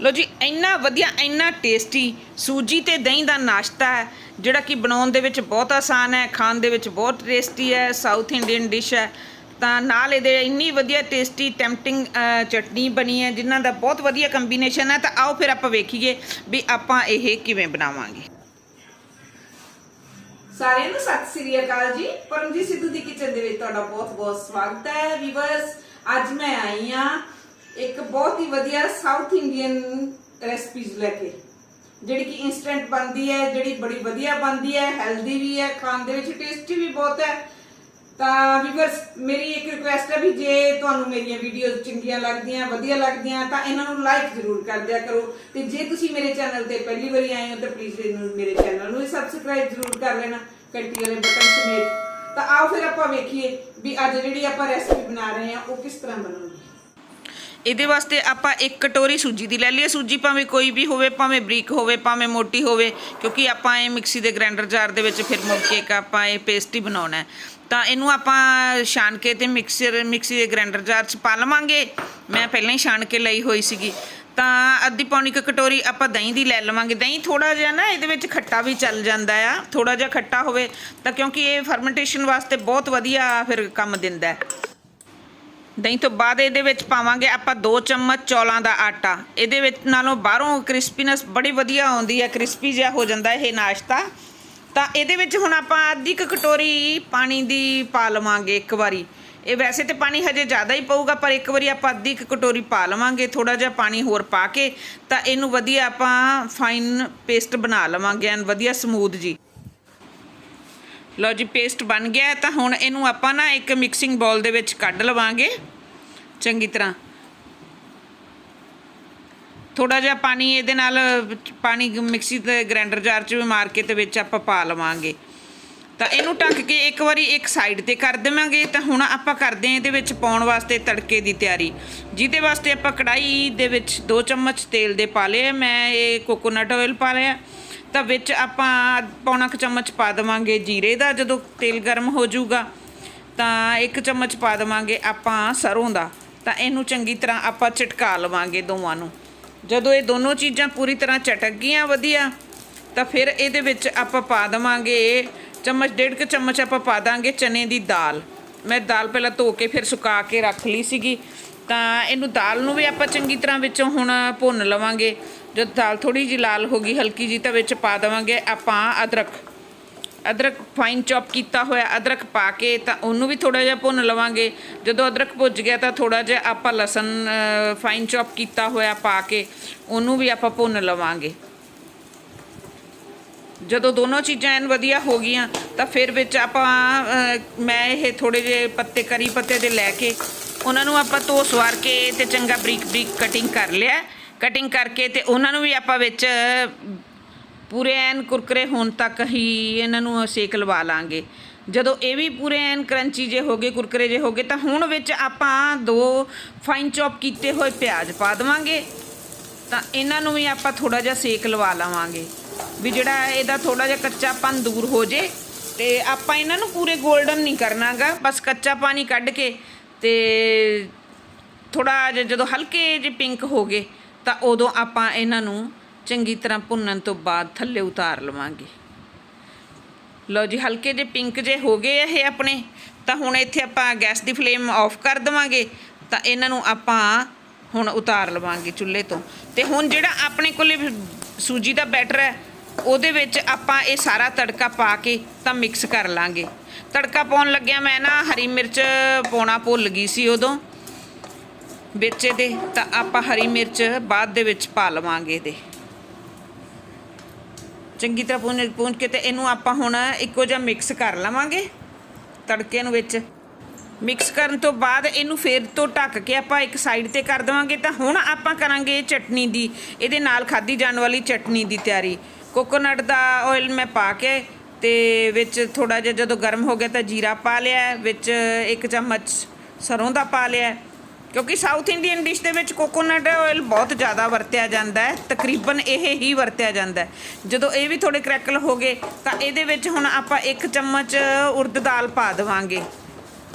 ਲੋ ਜੀ, ਇੰਨਾ ਵਧੀਆ, ਇੰਨਾ ਟੇਸਟੀ ਸੂਜੀ ਤੇ ਦਹੀਂ ਦਾ ਨਾਸ਼ਤਾ ਹੈ, ਜਿਹੜਾ ਕਿ ਬਣਾਉਣ ਦੇ ਵਿੱਚ ਬਹੁਤ ਆਸਾਨ ਹੈ, ਖਾਣ ਦੇ ਵਿੱਚ ਬਹੁਤ ਟੇਸਟੀ ਹੈ ਸਾਊਥ ਇੰਡੀਅਨ ਡਿਸ਼ ਹੈ। ਤਾਂ ਨਾਲ ਇਹਦੇ ਇੰਨੀ ਵਧੀਆ ਟੇਸਟੀ ਟੈਂਪਟਿੰਗ ਚਟਨੀ ਬਣੀ ਹੈ, ਜਿਨ੍ਹਾਂ ਦਾ ਬਹੁਤ ਵਧੀਆ ਕੰਬੀਨੇਸ਼ਨ ਹੈ। ਤਾਂ ਆਓ ਫਿਰ ਆਪਾਂ ਵੇਖੀਏ ਵੀ ਆਪਾਂ ਇਹ ਕਿਵੇਂ ਬਣਾਵਾਂਗੇ। ਸਾਰਿਆਂ ਨੂੰ ਸਤਿ ਸ੍ਰੀ ਅਕਾਲ ਜੀ। ਪਰਮਜੀਤ ਸਿੱਧੂ ਦੀ ਕਿਚਨ ਦੇ ਵਿੱਚ ਤੁਹਾਡਾ ਬਹੁਤ-ਬਹੁਤ ਸਵਾਗਤ ਹੈ ਵੀਵਰਸ ਅੱਜ ਮੈਂ ਆਈ ਆ ਇੱਕ ਬਹੁਤ ਹੀ ਵਧੀਆ ਸਾਊਥ ਇੰਡੀਅਨ ਰੈਸਪੀਜ਼ ਲੈ ਕੇ। ਜਿਹੜੀ ਕਿ ਇਨਸਟੈਂਟ ਬਣਦੀ ਹੈ, ਜਿਹੜੀ ਬੜੀ ਵਧੀਆ ਬਣਦੀ ਹੈ ਹੈਲਦੀ ਵੀ ਹੈ, ਖਾਣ ਦੇ ਵਿੱਚ ਟੇਸਟੀ ਵੀ ਬਹੁਤ ਹੈ। ਤਾਂ ਵੀਵਰਸ ਮੇਰੀ ਇੱਕ ਰਿਕੁਐਸਟ ਹੈ ਵੀ ਜੇ ਤੁਹਾਨੂੰ ਮੇਰੀਆਂ ਵੀਡੀਓਜ਼ ਚੰਗੀਆਂ ਲੱਗਦੀਆਂ, ਵਧੀਆ ਲੱਗਦੀਆਂ, ਤਾਂ ਇਹਨਾਂ ਨੂੰ ਲਾਈਕ ਜ਼ਰੂਰ ਕਰ ਦਿਆ ਕਰੋ। ਤੇ ਜੇ ਤੁਸੀਂ ਮੇਰੇ ਚੈਨਲ ਤੇ ਪਹਿਲੀ ਵਾਰੀ ਆਏ ਹੋ, ਤਾਂ ਪਲੀਜ਼ ਇਹਨੂੰ ਮੇਰੇ ਚੈਨਲ ਨੂੰ ਸਬਸਕ੍ਰਾਈਬ ਜ਼ਰੂਰ ਕਰ ਲੈਣਾ, ਘੰਟੀ ਵਾਲੇ ਬਟਨ ਸਮੇਤ। ਤਾਂ ਆਓ ਫਿਰ ਆਪਾਂ ਵੇਖੀਏ ਵੀ ਅੱਜ ਜਿਹੜੀ ਆਪਾਂ ਰੈਸਪੀ ਬਣਾ ਰਹੇ ਹਾਂ, ਉਹ ਕਿਸ ਤਰ੍ਹਾਂ ਬਣੂਗੀ। ਇਹਦੇ ਵਾਸਤੇ ਆਪਾਂ ਇੱਕ ਕਟੋਰੀ ਸੂਜੀ ਦੀ ਲੈ ਲਈਏ। ਸੂਜੀ ਭਾਵੇਂ ਕੋਈ ਵੀ ਹੋਵੇ, ਭਾਵੇਂ ਬਰੀਕ ਹੋਵੇ, ਭਾਵੇਂ ਮੋਟੀ ਹੋਵੇ, ਕਿਉਂਕਿ ਆਪਾਂ ਇਹ ਮਿਕਸੀ ਦੇ ਗ੍ਰਾਈਂਡਰ ਜਾਰ ਦੇ ਵਿੱਚ ਫਿਰ ਮੁੜ ਕੇ ਇੱਕ ਆਪਾਂ ਇਹ ਪੇਸਟ ਹੀ ਬਣਾਉਣਾ ਤਾਂ ਇਹਨੂੰ ਆਪਾਂ ਛਾਣ ਕੇ ਤੇ ਮਿਕਸਰ ਮਿਕਸੀ ਦੇ ਗ੍ਰਾਈਂਡਰ ਜਾਰ 'ਚ ਪਾ ਲਵਾਂਗੇ। ਮੈਂ ਪਹਿਲਾਂ ਹੀ ਛਾਣ ਕੇ ਲਈ ਹੋਈ ਸੀਗੀ। ਤਾਂ ਅੱਧੀ ਪੌਣੀ ਕੁ ਕਟੋਰੀ ਆਪਾਂ ਦਹੀਂ ਦੀ ਲੈ ਲਵਾਂਗੇ। ਦਹੀਂ ਥੋੜਾ ਜਿਹਾ ਨਾ ਇਹਦੇ ਵਿੱਚ ਖੱਟਾ ਵੀ ਚੱਲ ਜਾਂਦਾ ਆ। ਥੋੜਾ ਜਿਹਾ ਖੱਟਾ ਹੋਵੇ ਤਾਂ ਕਿਉਂਕਿ ਇਹ ਫਰਮੈਂਟੇਸ਼ਨ ਵਾਸਤੇ ਬਹੁਤ ਵਧੀਆ ਫਿਰ ਕੰਮ ਦਿੰਦਾ ਹੈ। ਦਹੀਂ ਤੋਂ ਬਾਅਦ ਇਹਦੇ ਵਿੱਚ ਪਾਵਾਂਗੇ ਆਪਾਂ 2 ਚਮਚ ਚੌਲਾਂ ਦਾ ਆਟਾ। ਇਹਦੇ ਵਿੱਚ ਨਾਲੋਂ ਬਾਹਰੋਂ ਕ੍ਰਿਸਪੀਨੈਸ ਬੜੀ ਵਧੀਆ ਆਉਂਦੀ ਹੈ, ਕ੍ਰਿਸਪੀ ਜਿਹਾ ਹੋ ਜਾਂਦਾ ਇਹ ਨਾਸ਼ਤਾ। ਤਾਂ ਇਹਦੇ ਵਿੱਚ ਹੁਣ ਆਪਾਂ ਅੱਧੀ ਕੁ ਕਟੋਰੀ ਪਾਣੀ ਦੀ ਪਾ ਲਵਾਂਗੇ ਇੱਕ ਵਾਰੀ। ਇਹ ਵੈਸੇ ਤੇ ਪਾਣੀ ਹਜੇ ਜ਼ਿਆਦਾ ਹੀ ਪਊਗਾ, ਪਰ ਇੱਕ ਵਾਰੀ ਆਪਾਂ ਅੱਧੀ ਕੁ ਕਟੋਰੀ ਪਾ ਲਵਾਂਗੇ ਥੋੜਾ ਜਿਹਾ ਪਾਣੀ ਹੋਰ ਪਾ ਕੇ। ਤਾਂ ਇਹਨੂੰ ਵਧੀਆ ਆਪਾਂ ਫਾਈਨ ਪੇਸਟ ਬਣਾ ਲਵਾਂਗੇ, ਐਨ ਵਧੀਆ ਸਮੂਥ ਜੀ। ਲਓ ਜੀ ਪੇਸਟ ਬਣ ਗਿਆ ਤਾਂ ਹੁਣ ਇਹਨੂੰ ਆਪਾਂ ਨਾ ਇੱਕ ਮਿਕਸਿੰਗ ਬਾਉਲ ਦੇ ਵਿੱਚ ਕੱਢ ਲਵਾਂਗੇ। ਚੰਗੀ ਤਰ੍ਹਾਂ। ਥੋੜਾ ਜਿਹਾ ਪਾਣੀ ਇਹਦੇ ਨਾਲ, ਪਾਣੀ ਮਿਕਸੀ 'ਤੇ ਗ੍ਰਾਈਂਡਰ ਜਾਰ 'ਚ ਵੀ ਮਾਰ ਕੇ ਤੇ ਵਿੱਚ ਆਪਾਂ ਪਾ ਲਵਾਂਗੇ। ਤਾਂ ਇਹਨੂੰ ਢੱਕ ਕੇ ਇੱਕ ਵਾਰੀ ਇੱਕ ਸਾਈਡ ਤੇ ਕਰ ਦੇਵਾਂਗੇ। ਤਾਂ ਹੁਣ ਆਪਾਂ ਕਰਦੇ ਹਾਂ ਇਹਦੇ ਵਿੱਚ ਪਾਉਣ ਵਾਸਤੇ ਤੜਕੇ ਦੀ ਤਿਆਰੀ। ਜਿਹਦੇ ਵਾਸਤੇ ਆਪਾਂ ਕੜਾਈ ਦੇ ਵਿੱਚ 2 ਚਮਚ ਤੇਲ ਦੇ ਪਾ ਲਏ ਮੈਂ ਇਹ ਕੋਕੋਨਟ ਆਇਲ ਪਾ ਲਿਆ। ਤਾਂ ਵਿੱਚ ਆਪਾਂ ਪੌਣਾ ਕੁ ਚਮਚ ਪਾ ਦੇਵਾਂਗੇ ਜੀਰੇ ਦਾ, ਜਦੋਂ ਤੇਲ ਗਰਮ ਹੋ ਜਾਊਗਾ, ਤਾਂ ਇੱਕ ਚਮਚ ਪਾ ਦੇਵਾਂਗੇ ਆਪਾਂ ਸਰੋਂ ਦਾ। ਤਾਂ ਇਹਨੂੰ ਚੰਗੀ ਤਰ੍ਹਾਂ ਆਪਾਂ ਚਟਕਾ ਲਵਾਂਗੇ ਦੋਵਾਂ ਨੂੰ। ਜਦੋਂ ਇਹ ਦੋਨੋਂ ਚੀਜ਼ਾਂ ਪੂਰੀ ਤਰ੍ਹਾਂ ਚਟਕ ਗਈਆਂ ਵਧੀਆ, ਤਾਂ ਫਿਰ ਇਹਦੇ ਵਿੱਚ ਆਪਾਂ ਪਾ ਦੇਵਾਂਗੇ ਚਮਚ, ਡੇਢ ਕੁ ਚਮਚ ਆਪਾਂ ਪਾ ਦਾਂਗੇ ਚਨੇ ਦੀ ਦਾਲ। ਮੈਂ ਦਾਲ ਪਹਿਲਾਂ ਧੋ ਕੇ ਫਿਰ ਸੁਕਾ ਕੇ ਰੱਖ ਲਈ ਸੀਗੀ। ਤਾਂ ਇਹਨੂੰ ਦਾਲ ਨੂੰ ਵੀ ਆਪਾਂ ਚੰਗੀ ਤਰ੍ਹਾਂ ਵਿੱਚੋਂ ਹੁਣ ਭੁੰਨ ਲਵਾਂਗੇ। ਜਦ ਦਾਲ ਥੋੜੀ ਜਿਹੀ ਲਾਲ ਹੋ ਗਈ, ਹਲਕੀ ਜੀ ਤਾਂ ਵਿੱਚ ਪਾ ਦੇਵਾਂਗੇ ਆਪਾਂ ਅਦਰਕ। ਅਦਰਕ ਫਾਈਨ ਚੌਪ ਕੀਤਾ ਹੋਇਆ, ਅਦਰਕ ਪਾ ਕੇ ਤਾਂ ਉਹਨੂੰ ਵੀ ਥੋੜਾ ਜਿਹਾ ਭੁੰਨ ਲਵਾਂਗੇ। ਜਦੋਂ ਅਦਰਕ ਭੁੱਜ ਗਿਆ ਤਾਂ ਥੋੜਾ ਜਿਹਾ ਆਪਾਂ ਲਸਣ ਫਾਈਨ ਚੌਪ ਕੀਤਾ ਹੋਇਆ ਪਾ ਕੇ, ਉਹਨੂੰ ਵੀ ਆਪਾਂ ਭੁੰਨ ਲਵਾਂਗੇ। ਜਦੋਂ ਦੋਨੋਂ ਚੀਜ਼ਾਂ ਐਨ ਵਧੀਆ ਹੋ ਗਈਆਂ, ਤਾਂ ਫਿਰ ਵਿੱਚ ਆਪਾਂ ਮੈਂ ਇਹ ਥੋੜੇ ਜਿਹੇ ਪੱਤੇ, ਕਰੀ ਪੱਤੇ ਦੇ ਲੈ ਕੇ, ਉਹਨਾਂ ਨੂੰ ਆਪਾਂ ਧੋ ਸਵਾਰ ਕੇ ਤੇ ਚੰਗਾ ਬਰੀਕ ਬਰੀਕ ਕਟਿੰਗ ਕਰ ਲਿਆ। ਕਟਿੰਗ ਕਰਕੇ ਤੇ ਉਹਨਾਂ ਨੂੰ ਵੀ ਆਪਾਂ ਵਿੱਚ ਪੂਰੇ ਐਨ ਕੁਰਕਰੇ ਹੋਣ ਤੱਕ ਹੀ ਇਹਨਾਂ ਨੂੰ ਸੇਕ ਲਵਾ ਲਾਂਗੇ। ਜਦੋਂ ਇਹ ਵੀ ਪੂਰੇ ਐਨ ਕਰੰਚੀ ਜੇ ਹੋ ਗਏ, ਕੁਰਕਰੇ ਜੇ ਹੋ ਗਏ, ਤਾਂ ਹੁਣ ਵਿੱਚ ਆਪਾਂ ਦੋ ਫਾਈਨ ਚੌਪ ਕੀਤੇ ਹੋਏ ਪਿਆਜ਼ ਪਾ ਦੇਵਾਂਗੇ। ਤਾਂ ਇਹਨਾਂ ਨੂੰ ਵੀ ਆਪਾਂ ਥੋੜਾ ਜਿਹਾ ਸੇਕ ਲਵਾ ਲਵਾਂਗੇ। ਵੀ ਜਿਹੜਾ ਇਹਦਾ ਥੋੜਾ ਜਿਹਾ ਕੱਚਾਪਨ ਦੂਰ ਹੋ ਜੇ ਤੇ ਆਪਾਂ ਇਹਨਾਂ ਨੂੰ ਪੂਰੇ 골ਡਨ ਨਹੀਂ ਕਰਨਾਗਾ, ਬਸ ਕੱਚਾ ਪਾਣੀ ਕੱਢ ਕੇ ਤੇ ਥੋੜਾ ਜਿਹਾ ਜਦੋਂ ਹਲਕੇ ਜਿਹੇ ਪਿੰਕ ਹੋ ਗਏ ਤਾਂ ਉਦੋਂ ਆਪਾਂ ਇਹਨਾਂ ਨੂੰ ਚੰਗੀ ਤਰ੍ਹਾਂ ਭੁੰਨਣ ਤੋਂ ਬਾਅਦ ਥੱਲੇ ਉਤਾਰ ਲਵਾਂਗੇ। ਲਓ ਜੀ, ਹਲਕੇ ਜੇ ਪਿੰਕ ਜੇ ਹੋ ਗਏ ਇਹ ਆਪਣੇ। ਤਾਂ ਹੁਣ ਇੱਥੇ ਆਪਾਂ ਗੈਸ ਦੀ ਫਲੇਮ ਆਫ ਕਰ ਦੇਵਾਂਗੇ। ਤਾਂ ਇਹਨਾਂ ਨੂੰ ਆਪਾਂ ਹੁਣ ਉਤਾਰ ਲਵਾਂਗੇ ਚੁੱਲ੍ਹੇ ਤੋਂ। ਤੇ ਹੁਣ ਜਿਹੜਾ ਆਪਣੇ ਕੋਲੇ ਸੂਜੀ ਦਾ ਬੈਟਰ ਹੈ, ਉਹਦੇ ਵਿੱਚ ਆਪਾਂ ਇਹ ਸਾਰਾ ਤੜਕਾ ਪਾ ਕੇ ਤਾਂ ਮਿਕਸ ਕਰ ਲਾਂਗੇ। ਤੜਕਾ ਪਾਉਣ ਲੱਗਿਆ ਮੈਂ ਨਾ ਹਰੀ ਮਿਰਚ ਪਾਉਣਾ ਭੁੱਲ ਗਈ ਸੀ ਉਦੋਂ। ਵਿੱਚ ਇਹਦੇ ਤਾਂ ਆਪਾਂ ਹਰੀ ਮਿਰਚ ਬਾਅਦ ਦੇ ਵਿੱਚ ਪਾ ਲਵਾਂਗੇ ਇਹਦੇ। ਚੰਗੀ ਤਰ੍ਹਾਂ ਪੂੰਝ ਪੂੰਝ ਕੇ ਤੇ ਇਹਨੂੰ ਆਪਾਂ ਹੁਣ ਇੱਕੋ ਜਿਹਾ ਮਿਕਸ ਕਰ ਲਵਾਂਗੇ, ਤੜਕੇ ਨੂੰ ਵਿੱਚ। ਮਿਕਸ ਕਰਨ ਤੋਂ ਬਾਅਦ ਇਹਨੂੰ ਫੇਰ ਤੋਂ ਢੱਕ ਕੇ ਆਪਾਂ ਇੱਕ ਸਾਈਡ ਤੇ ਕਰ ਦੇਵਾਂਗੇ, ਤਾਂ ਹੁਣ ਆਪਾਂ ਕਰਾਂਗੇ ਚਟਨੀ ਦੀ, ਇਹਦੇ ਨਾਲ ਖਾਦੀ ਜਾਣ ਵਾਲੀ ਚਟਨੀ ਦੀ ਤਿਆਰੀ। ਕੋਕੋਨਟ ਦਾ ਆਇਲ ਮੈਂ ਪਾ ਕੇ ਤੇ ਵਿੱਚ ਥੋੜਾ ਜਿਹਾ ਜਦੋਂ ਗਰਮ ਹੋ ਗਿਆ ਤਾਂ ਜੀਰਾ ਪਾ ਲਿਆ, ਵਿੱਚ ਇੱਕ ਚਮਚ ਸਰੋਂ ਦਾ ਪਾ ਲਿਆ। ਕਿਉਂਕਿ ਸਾਊਥ ਇੰਡੀਅਨ ਡਿਸ਼ ਦੇ ਵਿੱਚ ਕੋਕੋਨਟ ਆਇਲ ਬਹੁਤ ਜ਼ਿਆਦਾ ਵਰਤਿਆ ਜਾਂਦਾ ਹੈ, ਤਕਰੀਬਨ ਇਹ ਹੀ ਵਰਤਿਆ ਜਾਂਦਾ ਹੈ। ਜਦੋਂ ਇਹ ਵੀ ਥੋੜੇ ਕਰੈਕਲ ਹੋ ਗਏ, ਤਾਂ ਇਹਦੇ ਵਿੱਚ ਹੁਣ ਆਪਾਂ ਇੱਕ ਚਮਚ ਉਰਦ ਦਾਲ ਪਾ ਦੇਵਾਂਗੇ।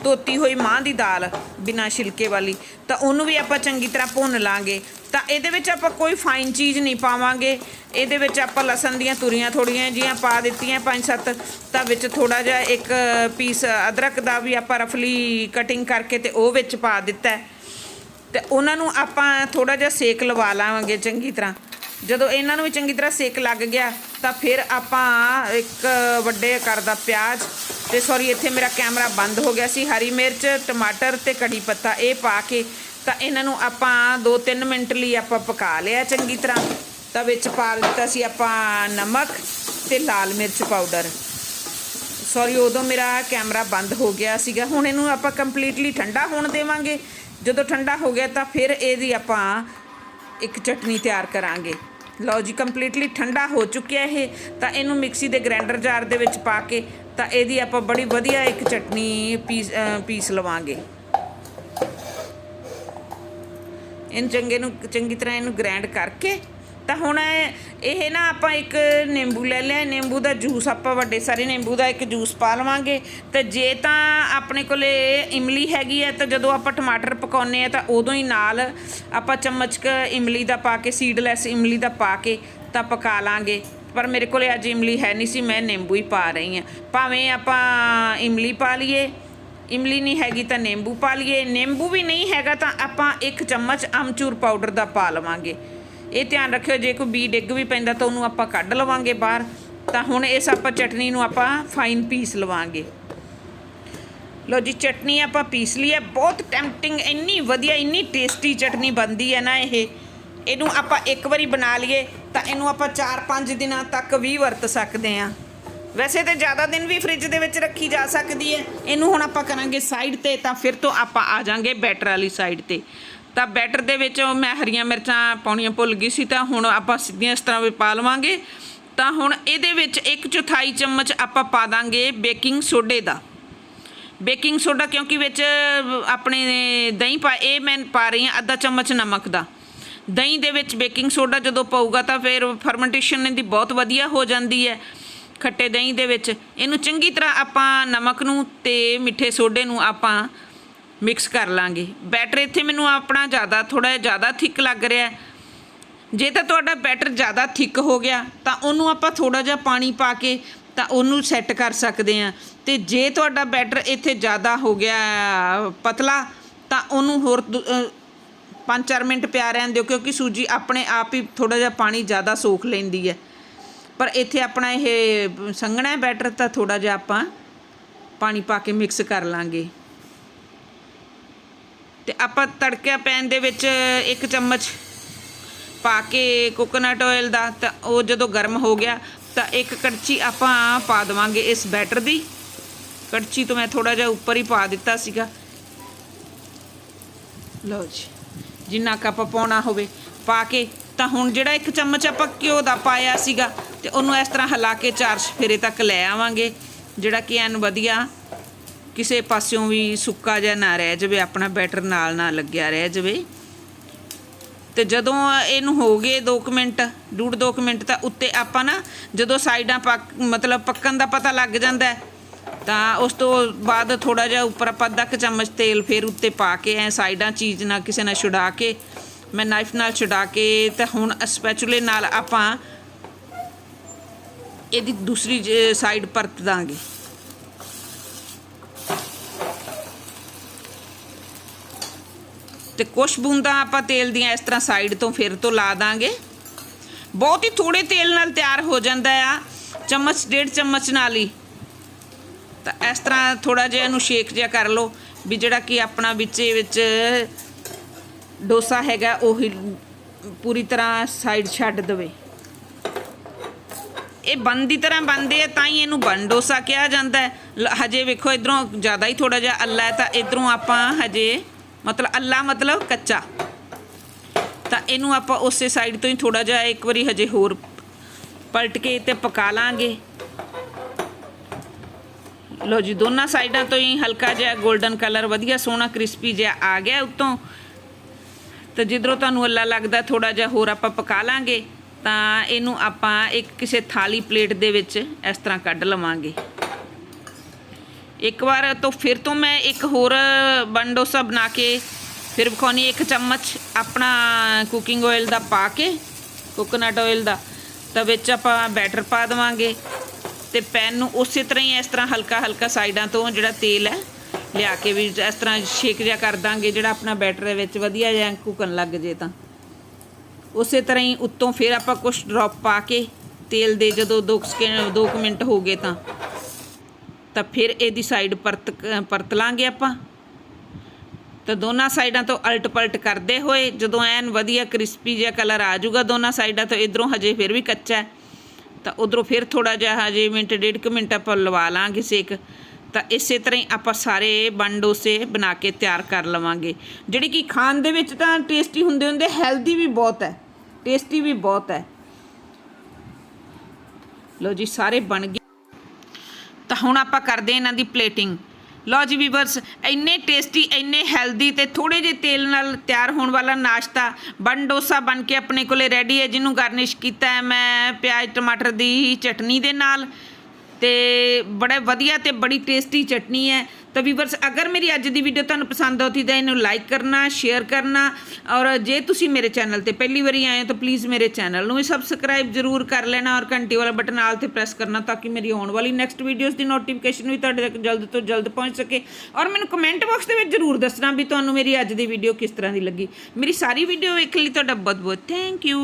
ਧੋਤੀ ਹੋਈ ਮਾਂ ਦੀ ਦਾਲ ਬਿਨਾਂ ਛਿਲਕੇ ਵਾਲੀ, ਤਾਂ ਉਹਨੂੰ ਵੀ ਆਪਾਂ ਚੰਗੀ ਤਰ੍ਹਾਂ ਭੁੰਨ ਲਾਂਗੇ। ਤਾਂ ਇਹਦੇ ਵਿੱਚ ਆਪਾਂ ਕੋਈ ਫਾਈਨ ਚੀਜ਼ ਨਹੀਂ ਪਾਵਾਂਗੇ। ਇਹਦੇ ਵਿੱਚ ਆਪਾਂ ਲਸਣ ਦੀਆਂ ਤੁਰੀਆਂ ਥੋੜੀਆਂ ਜੀਆਂ ਪਾ ਦਿੱਤੀਆਂ ਪੰਜ ਸੱਤ, ਤਾਂ ਵਿੱਚ ਥੋੜਾ ਜਿਹਾ ਇੱਕ ਪੀਸ ਅਦਰਕ ਦਾ ਵੀ ਆਪਾਂ ਰਫਲੀ ਕਟਿੰਗ ਕਰਕੇ ਤੇ ਉਹ ਵਿੱਚ ਪਾ ਦਿੱਤਾ ਤੇ ਉਹਨਾਂ ਨੂੰ ਆਪਾਂ ਥੋੜਾ ਜਿਹਾ ਸੇਕ ਲਵਾ ਲਾਵਾਂਗੇ ਚੰਗੀ ਤਰ੍ਹਾਂ। ਜਦੋਂ ਇਹਨਾਂ ਨੂੰ ਵੀ ਚੰਗੀ ਤਰ੍ਹਾਂ ਸੇਕ ਲੱਗ ਗਿਆ, ਤਾਂ ਫਿਰ ਆਪਾਂ ਇੱਕ ਵੱਡੇ ਕਰਦਾ ਪਿਆਜ਼ ਤੇ ਸੌਰੀ ਇੱਥੇ ਮੇਰਾ ਕੈਮਰਾ ਬੰਦ ਹੋ ਗਿਆ ਸੀ। ਹਰੀ ਮਿਰਚ, ਟਮਾਟਰ ਤੇ ਕੜੀ ਪੱਤਾ ਇਹ ਪਾ ਕੇ ਤਾਂ ਇਹਨਾਂ ਨੂੰ ਆਪਾਂ 2-3 ਮਿੰਟ ਲਈ ਆਪਾਂ ਪਕਾ ਲਿਆ ਚੰਗੀ ਤਰ੍ਹਾਂ। ਤਾਂ ਵਿੱਚ ਪਾ ਦਿੱਤਾ ਸੀ ਆਪਾਂ ਨਮਕ ਤੇ ਲਾਲ ਮਿਰਚ ਪਾਊਡਰ। ਸੌਰੀ ਉਦੋਂ ਮੇਰਾ ਕੈਮਰਾ ਬੰਦ ਹੋ ਗਿਆ ਸੀਗਾ। ਹੁਣ ਇਹਨੂੰ ਆਪਾਂ ਕੰਪਲੀਟਲੀ ਠੰਡਾ ਹੋਣ ਦੇਵਾਂਗੇ। ਜਦੋਂ ਠੰਡਾ ਹੋ ਗਿਆ ਤਾਂ ਫਿਰ ਇਹਦੀ ਆਪਾਂ ਇੱਕ ਚਟਨੀ ਤਿਆਰ ਕਰਾਂਗੇ। ਲਓ ਜੀ ਕੰਪਲੀਟਲੀ ਠੰਡਾ ਹੋ ਚੁੱਕਿਆ ਇਹ। ਤਾਂ ਇਹਨੂੰ ਮਿਕਸੀ ਦੇ ਗ੍ਰਾਈਂਡਰ ਜਾਰ ਦੇ ਵਿੱਚ ਪਾ ਕੇ ਤਾਂ ਇਹਦੀ ਆਪਾਂ ਬੜੀ ਵਧੀਆ ਇੱਕ ਚਟਨੀ ਪੀਸ ਪੀਸ ਲਵਾਂਗੇ। ਇਹਨੂੰ ਚੰਗੇ ਨੂੰ, ਚੰਗੀ ਤਰ੍ਹਾਂ ਇਹਨੂੰ ਗ੍ਰਾਈਂਡ ਕਰਕੇ ਤਾਂ ਹੁਣ ਇਹ ਨਾ ਆਪਾਂ ਇੱਕ ਨਿੰਬੂ ਲੈ ਲਿਆ, ਨਿੰਬੂ ਦਾ ਜੂਸ ਆਪਾਂ ਵੱਡੇ ਸਾਰੇ ਨਿੰਬੂ ਦਾ ਇੱਕ ਜੂਸ ਪਾ ਲਵਾਂਗੇ। ਤੇ ਜੇ ਤਾਂ ਆਪਣੇ ਕੋਲੇ ਇਮਲੀ ਹੈਗੀ ਹੈ, ਤਾਂ ਜਦੋਂ ਆਪਾਂ ਟਮਾਟਰ ਪਕਾਉਨੇ ਆ ਤਾਂ ਉਦੋਂ ਹੀ ਨਾਲ ਆਪਾਂ ਚਮਚ ਕ ਇਮਲੀ ਦਾ ਪਾ ਕੇ ਸੀਡਲੈਸ ਇਮਲੀ ਦਾ ਪਾ ਕੇ ਤਾਂ ਪਕਾ ਲਾਂਗੇ। ਪਰ ਮੇਰੇ ਕੋਲੇ ਅੱਜ ਇਮਲੀ ਹੈ ਨਹੀਂ ਸੀ, ਮੈਂ ਨਿੰਬੂ ਹੀ ਪਾ ਰਹੀ ਹਾਂ। ਭਾਵੇਂ ਆਪਾਂ ਇਮਲੀ ਪਾ ਲਈਏ, ਇਮਲੀ ਨਹੀਂ ਹੈਗੀ ਤਾਂ ਨਿੰਬੂ ਪਾ ਲਈਏ। ਨਿੰਬੂ ਵੀ ਨਹੀਂ ਹੈਗਾ ਤਾਂ ਆਪਾਂ ਇੱਕ ਚਮਚ ਅਮਚੂਰ ਪਾਊਡਰ ਦਾ ਪਾ ਲਵਾਂਗੇ। ਇਹ ਧਿਆਨ ਰੱਖਿਓ, ਜੇ ਕੋਈ ਬੀ ਡਿੱਗ ਵੀ ਪੈਂਦਾ ਤਾਂ ਉਹਨੂੰ ਆਪਾਂ ਕੱਢ ਲਵਾਂਗੇ ਬਾਹਰ। ਤਾਂ ਹੁਣ ਇਸ ਆਪਾਂ ਚਟਨੀ ਨੂੰ ਆਪਾਂ ਫਾਈਨ ਪੀਸ ਲਵਾਂਗੇ। ਲੋ ਜੀ, ਚਟਨੀ ਆਪਾਂ ਪੀਸ ਲਈ ਹੈ। ਬਹੁਤ ਟੈਂਪਟਿੰਗ ਇੰਨੀ ਵਧੀਆ, ਇੰਨੀ ਟੇਸਟੀ ਚਟਨੀ ਬਣਦੀ ਹੈ ਨਾ ਇਹ। ਇਹਨੂੰ ਆਪਾਂ ਇੱਕ ਵਾਰੀ ਬਣਾ ਲਈਏ ਤਾਂ ਇਹਨੂੰ ਆਪਾਂ 4-5 ਦਿਨਾਂ ਤੱਕ ਵੀ ਵਰਤ ਸਕਦੇ ਹਾਂ। ਵੈਸੇ ਤੇ ਜ਼ਿਆਦਾ ਦਿਨ ਵੀ ਫ੍ਰਿਜ ਦੇ ਵਿੱਚ ਰੱਖੀ ਜਾ ਸਕਦੀ ਹੈ। ਇਹਨੂੰ ਹੁਣ ਆਪਾਂ ਕਰਾਂਗੇ ਸਾਈਡ ਤੇ ਤਾਂ ਫਿਰ ਤੋਂ ਆਪਾਂ ਆ ਜਾਾਂਗੇ ਬੈਟਰ ਵਾਲੀ ਸਾਈਡ ਤੇ। ਤਾਂ ਬੈਟਰ ਦੇ ਵਿੱਚ ਮੈਂ ਹਰੀਆਂ ਮਿਰਚਾਂ ਪਾਉਣੀਆਂ ਭੁੱਲ ਗਈ ਸੀ, ਤਾਂ ਹੁਣ ਆਪਾਂ ਸਿੱਧੀਆਂ ਇਸ ਤਰ੍ਹਾਂ ਵੀ ਪਾ ਲਵਾਂਗੇ। ਤਾਂ ਹੁਣ ਇਹਦੇ ਵਿੱਚ ਇੱਕ ਚੌਥਾਈ ਚਮਚ ਆਪਾਂ ਪਾ ਦਾਂਗੇ ਬੇਕਿੰਗ ਸੋਡੇ ਦਾ। ਬੇਕਿੰਗ ਸੋਡਾ ਕਿਉਂਕਿ ਵਿੱਚ ਆਪਣੇ ਦਹੀਂ ਪਾ, ਇਹ ਮੈਂ ਪਾ ਰਹੀ ਹਾਂ ਅੱਧਾ ਚਮਚ ਨਮਕ ਦਾ। ਦਹੀਂ ਦੇ ਵਿੱਚ ਬੇਕਿੰਗ ਸੋਡਾ ਜਦੋਂ ਪਾਊਗਾ ਤਾਂ ਫਿਰ ਫਰਮੈਂਟੇਸ਼ਨ ਇਹਦੀ ਬਹੁਤ ਵਧੀਆ ਹੋ ਜਾਂਦੀ ਹੈ ਖੱਟੇ ਦਹੀਂ ਦੇ ਵਿੱਚ। ਇਹਨੂੰ ਚੰਗੀ ਤਰ੍ਹਾਂ ਆਪਾਂ ਨਮਕ ਨੂੰ ਤੇ ਮਿੱਠੇ ਸੋਡੇ ਨੂੰ ਆਪਾਂ ਮਿਕਸ ਕਰ ਲਾਂਗੇ। ਬੈਟਰ ਇੱਥੇ ਮੈਨੂੰ ਆਪਣਾ ਜ਼ਿਆਦਾ ਥੋੜਾ ਜ਼ਿਆਦਾ ਥਿੱਕ ਲੱਗ ਰਿਹਾ ਜੇ ਤਾਂ ਤੁਹਾਡਾ ਬੈਟਰ ਜ਼ਿਆਦਾ ਥਿੱਕ ਹੋ ਗਿਆ, ਤਾਂ ਉਹਨੂੰ ਆਪਾਂ ਥੋੜਾ ਜਿਹਾ ਪਾਣੀ ਪਾ ਕੇ ਤਾਂ ਉਹਨੂੰ ਸੈੱਟ ਕਰ ਸਕਦੇ ਆ ਤੇ ਜੇ ਤੁਹਾਡਾ ਬੈਟਰ ਇੱਥੇ ਜ਼ਿਆਦਾ ਹੋ ਗਿਆ, ਪਤਲਾ, ਤਾਂ ਉਹਨੂੰ ਹੋਰ 5-4 ਮਿੰਟ ਪਿਆ ਰਹਿਣ ਦਿਓ, ਕਿਉਂਕਿ ਸੂਜੀ ਆਪਣੇ ਆਪ ਹੀ ਥੋੜਾ ਜਿਹਾ ਪਾਣੀ ਜ਼ਿਆਦਾ ਸੋਖ ਲੈਂਦੀ ਹੈ। ਪਰ ਇੱਥੇ ਆਪਣਾ ਇਹ ਸੰਘਣਾ ਬੈਟਰ, ਤਾਂ ਥੋੜਾ ਜਿਹਾ ਆਪਾਂ ਪਾਣੀ ਪਾ ਕੇ ਮਿਕਸ ਕਰ ਲਾਂਗੇ। ਤੇ ਆਪਾਂ ਤੜਕਿਆ ਪੈਨ ਦੇ ਵਿੱਚ ਇੱਕ ਚਮਚ ਪਾ ਕੇ ਕੋਕੋਨਟ ਆਇਲ ਦਾ ਤਾਂ ਉਹ ਜਦੋਂ ਗਰਮ ਹੋ ਗਿਆ ਤਾਂ ਇੱਕ ਕੜਛੀ ਆਪਾਂ ਪਾ ਦੇਵਾਂਗੇ ਇਸ ਬੈਟਰ ਦੀ। ਕੜਛੀ ਤੋਂ ਮੈਂ ਥੋੜਾ ਜਿਹਾ ਉੱਪਰ ਹੀ ਪਾ ਦਿੱਤਾ ਸੀਗਾ। ਲਓ ਜੀ, ਜਿੰਨਾ ਕੁ ਆਪਾਂ ਪਾਉਣਾ ਹੋਵੇ ਪਾ ਕੇ। ਤਾਂ ਹੁਣ ਜਿਹੜਾ ਇੱਕ ਚਮਚ ਆਪਾਂ ਘਿਓ ਦਾ ਪਾਇਆ ਸੀਗਾ ਤੇ ਉਹਨੂੰ ਇਸ ਤਰ੍ਹਾਂ ਹਿਲਾ ਕੇ ਚਾਰ ਫੇਰੇ ਤੱਕ ਲੈ ਆਵਾਂਗੇ, ਜਿਹੜਾ ਕਿ ਐਨ ਵਧੀਆ ਕਿਸੇ ਪਾਸਿਓਂ ਵੀ ਸੁੱਕਾ ਜਿਹਾ ਨਾ ਰਹਿ ਜਾਵੇ, ਆਪਣਾ ਬੈਟਰ ਨਾਲ ਨਾ ਲੱਗਿਆ ਰਹਿ ਜਾਵੇ। ਤੇ ਜਦੋਂ ਇਹਨੂੰ ਹੋ ਗਏ 2 ਮਿੰਟ, ਡੂਢ 2 ਮਿੰਟ ਤਾਂ ਉੱਤੇ ਆਪਾਂ ਨਾ ਜਦੋਂ ਸਾਈਡਾਂ ਪੱਕ, ਮਤਲਬ ਪੱਕਣ ਦਾ ਪਤਾ ਲੱਗ ਜਾਂਦਾ ਤਾਂ ਉਸ ਤੋਂ ਬਾਅਦ ਥੋੜਾ ਜਿਹਾ ਉੱਪਰ ਆਪਾਂ ਅੱਧਾ ਕੁ ਚਮਚ ਤੇਲ ਫੇਰ ਉੱਤੇ ਪਾ ਕੇ ਐ ਸਾਈਡਾਂ ਚੀਜ਼ ਨਾਲ ਕਿਸੇ ਨਾਲ ਛੁਡਾ ਕੇ, ਮੈਂ ਨਾਈਫ ਨਾਲ ਛੁਡਾ ਕੇ ਤਾਂ ਹੁਣ ਸਪੈਚੂਲੇ ਨਾਲ ਆਪਾਂ ਇਹਦੀ ਦੂਸਰੀ ਸਾਈਡ ਪਰਤ ਦਾਂਗੇ। ਤੇ ਕੁਛ ਬੂੰਦਾਂ ਆਪਾਂ ਤੇਲ ਦੀਆਂ ਇਸ ਤਰ੍ਹਾਂ ਸਾਈਡ ਤੋਂ ਫਿਰ ਤੋਂ ਲਾ ਦਾਂਗੇ। ਬਹੁਤ ਹੀ ਥੋੜੇ ਤੇਲ ਨਾਲ ਤਿਆਰ ਹੋ ਜਾਂਦਾ ਆ, ਚਮਚ, ਡੇਢ ਚਮਚ ਨਾਲ ਹੀ। ਤਾਂ ਇਸ ਤਰ੍ਹਾਂ ਥੋੜਾ ਜਿਹਾ ਇਹਨੂੰ ਸ਼ੇਕ ਜਿਹਾ ਕਰ ਲਓ ਵੀ ਜਿਹੜਾ ਕਿ ਆਪਣਾ ਵਿੱਚੇ ਵਿੱਚ ਡੋਸਾ ਹੈਗਾ, ਉਹ ਪੂਰੀ ਤਰ੍ਹਾਂ ਸਾਈਡ ਛੱਡ ਦੇਵੇ। ਇਹ ਬੰਦ ਦੀ ਤਰ੍ਹਾਂ ਬਣਦੇ ਆ, ਤਾਂ ਹੀ ਇਹਨੂੰ ਬਨ ਡੋਸਾ ਕਿਹਾ ਜਾਂਦਾ। ਹੈ ਲ- ਹਜੇ ਵੇਖੋ ਇਧਰੋਂ ਜ਼ਿਆਦਾ ਹੀ ਥੋੜਾ ਜਿਹਾ ਅੱਲਾ ਹੈ, ਤਾਂ ਇਧਰੋਂ ਆਪਾਂ ਹਜੇ ਮਤਲਬ ਅੱਲਾ ਮਤਲਬ ਕੱਚਾ। ਤਾਂ ਇਹਨੂੰ ਆਪਾਂ ਉਸੇ ਸਾਈਡ ਤੋਂ ਹੀ ਥੋੜਾ ਜਿਹਾ ਇੱਕ ਵਾਰੀ ਹਜੇ ਹੋਰ ਪਲਟ ਕੇ ਤੇ ਪਕਾ ਲਾਂਗੇ। ਲੋ ਜੀ, ਦੋਨਾਂ ਸਾਈਡਾਂ ਤੋਂ ਹੀ ਹਲਕਾ ਜਿਹਾ 골ਡਨ ਕਲਰ ਵਧੀਆ ਸੋਹਣਾ ਕ੍ਰਿਸਪੀ ਜਿਹਾ ਆ ਗਿਆ ਉੱਤੋਂ। ਤਾਂ ਜਿੱਧਰੋਂ ਤੁਹਾਨੂੰ ਅੱਲਾ ਲੱਗਦਾ ਥੋੜਾ ਜਿਹਾ ਹੋਰ ਆਪਾਂ ਪਕਾ ਲਾਂਗੇ, ਤਾਂ ਇਹਨੂੰ ਆਪਾਂ ਇੱਕ ਕਿਸੇ ਥਾਲੀ ਪਲੇਟ ਦੇ ਵਿੱਚ ਇਸ ਤਰ੍ਹਾਂ ਕੱਢ ਲਵਾਂਗੇ। ਇੱਕ ਵਾਰ ਤੋਂ ਫਿਰ ਤੋਂ ਮੈਂ ਇੱਕ ਹੋਰ ਬਨ ਡੋਸਾ ਬਣਾ ਕੇ ਫਿਰ ਵਿਖਾਉਣੀ ਇੱਕ ਚਮਚ ਆਪਣਾ ਕੁਕਿੰਗ ਆਇਲ ਦਾ ਪਾ ਕੇ ਕੋਕੋਨਟ ਆਇਲ ਦਾ, ਤਾਂ ਵਿੱਚ ਆਪਾਂ ਬੈਟਰ ਪਾ ਦੇਵਾਂਗੇ ਤੇ ਪੈਨ ਨੂੰ ਉਸੇ ਤਰ੍ਹਾਂ ਹੀ ਇਸ ਤਰ੍ਹਾਂ ਹਲਕਾ ਹਲਕਾ ਸਾਈਡਾਂ ਤੋਂ ਜਿਹੜਾ ਤੇਲ ਹੈ ਲਿਆ ਕੇ ਵੀ ਇਸ ਤਰ੍ਹਾਂ ਸ਼ੇਕ ਜਿਹਾ ਕਰ ਦਾਂਗੇ, ਜਿਹੜਾ ਆਪਣਾ ਬੈਟਰ ਹੈ ਵਿੱਚ ਵਧੀਆ ਜਿਹਾ ਕੁਕਣ ਲੱਗ ਜੇ ਤਾਂ। ਉਸੇ ਤਰ੍ਹਾਂ ਹੀ ਉੱਤੋਂ ਫਿਰ ਆਪਾਂ ਕੁਝ ਡ੍ਰੌਪ ਪਾ ਕੇ ਤੇਲ ਦੇ ਜਦੋਂ 2 ਸਕਿੰਟ 2 ਮਿੰਟ ਹੋ ਗਏ ਤਾਂ। ਤਾਂ ਫਿਰ ਇਹਦੀ ਸਾਈਡ ਪਰਤ ਪਰਤ ਲਾਂਗੇ ਆਪਾਂ। ਤਾਂ ਦੋਨਾਂ ਸਾਈਡਾਂ ਤੋਂ ਅਲਟ ਪਲਟ ਕਰਦੇ ਹੋਏ, ਜਦੋਂ ਐਨ ਵਧੀਆ ਕ੍ਰਿਸਪੀ ਜਿਹਾ ਕਲਰ ਆ ਜਾਊਗਾ ਦੋਨਾਂ ਸਾਈਡਾਂ ਤੋਂ, ਇਧਰੋਂ ਹਜੇ ਫਿਰ ਵੀ ਕੱਚਾ ਹੈ। ਤਾਂ ਉਧਰੋਂ ਫਿਰ ਥੋੜਾ ਜਿਹਾ ਹਜੇ ਮਿੰਟ, ਡੇਢ ਕੁ ਮਿੰਟ ਆਪਾਂ ਲਵਾ ਲਾਂਗੇ ਸੇਕ ਤਾਂ ਇਸੇ ਤਰ੍ਹਾਂ ਹੀ ਆਪਾਂ ਸਾਰੇ ਬਨ ਡੋਸੇ ਬਣਾ ਕੇ ਤਿਆਰ ਕਰ ਲਵਾਂਗੇ। ਜਿਹੜੀ ਕਿ ਖਾਣ ਦੇ ਵਿੱਚ ਤਾਂ ਟੇਸਟੀ ਹੁੰਦੇ ਹੁੰਦੇ ਹੈਲਦੀ ਵੀ ਬਹੁਤ ਹੈ। ਟੇਸਟੀ ਵੀ ਬਹੁਤ ਹੈ। ਲੋ ਜੀ, ਸਾਰੇ ਬਣ ਗਏ। ਹੁਣ ਆਪਾਂ ਕਰਦੇ ਹਾਂ ਇਹਨਾਂ ਦੀ ਪਲੇਟਿੰਗ ਲਓ ਜੀ ਵੀਵਰਸ ਇੰਨੇ ਟੇਸਟੀ ਇੰਨੇ ਹੈਲਦੀ ਤੇ ਥੋੜੇ ਜਿਹੇ ਤੇਲ ਨਾਲ ਤਿਆਰ ਹੋਣ ਵਾਲਾ ਨਾਸ਼ਤਾ, ਬਨ ਡੋਸਾ ਬਣ ਕੇ ਆਪਣੇ ਕੋਲੇ ਰੈਡੀ ਹੈ, ਜਿਹਨੂੰ ਗਾਰਨਿਸ਼ ਕੀਤਾ ਹੈ ਮੈਂ ਪਿਆਜ਼, ਟਮਾਟਰ ਦੀ ਚਟਨੀ ਦੇ ਨਾਲ। ਤੇ ਬੜਾ ਵਧੀਆ ਤੇ ਬੜੀ ਟੇਸਟੀ ਚਟਨੀ ਹੈ। ਤਾਂ ਵੀਵਰਸ ਅਗਰ ਮੇਰੀ ਅੱਜ ਦੀ ਵੀਡੀਓ ਤੁਹਾਨੂੰ ਪਸੰਦ ਆਉਂਦੀ, ਤਾਂ ਇਹਨੂੰ ਲਾਈਕ ਕਰਨਾ ਸ਼ੇਅਰ ਕਰਨਾ। ਔਰ ਜੇ ਤੁਸੀਂ ਮੇਰੇ ਚੈਨਲ ਤੇ ਪਹਿਲੀ ਵਾਰੀ ਆਏ ਹੋ, ਤਾਂ ਪਲੀਜ਼ ਮੇਰੇ ਚੈਨਲ ਨੂੰ ਵੀ ਸਬਸਕ੍ਰਾਈਬ ਜ਼ਰੂਰ ਕਰ ਲੈਣਾ ਔਰ ਘੰਟੀ ਵਾਲਾ ਬਟਨ ਆਲ ਤੇ ਪ੍ਰੈਸ ਕਰਨਾ ਤਾਂ ਕਿ ਮੇਰੀ ਆਉਣ ਵਾਲੀ ਨੈਕਸਟ ਵੀਡੀਓਜ਼ ਦੀ ਨੋਟੀਫਿਕੇਸ਼ਨ ਵੀ ਤੁਹਾਡੇ ਤੱਕ ਜਲਦ ਤੋਂ ਜਲਦ ਪਹੁੰਚ ਸਕੇ। ਔਰ ਮੈਨੂੰ ਕਮੈਂਟ ਬਾਕਸ ਦੇ ਵਿੱਚ ਜ਼ਰੂਰ ਦੱਸਣਾ ਵੀ ਤੁਹਾਨੂੰ ਮੇਰੀ ਅੱਜ ਦੀ ਵੀਡੀਓ ਕਿਸ ਤਰ੍ਹਾਂ ਦੀ ਲੱਗੀ। ਮੇਰੀ ਸਾਰੀ ਵੀਡੀਓ ਵੇਖਣ ਲਈ ਤੁਹਾਡਾ ਬਹੁਤ ਬਹੁਤ ਥੈਂਕ ਯੂ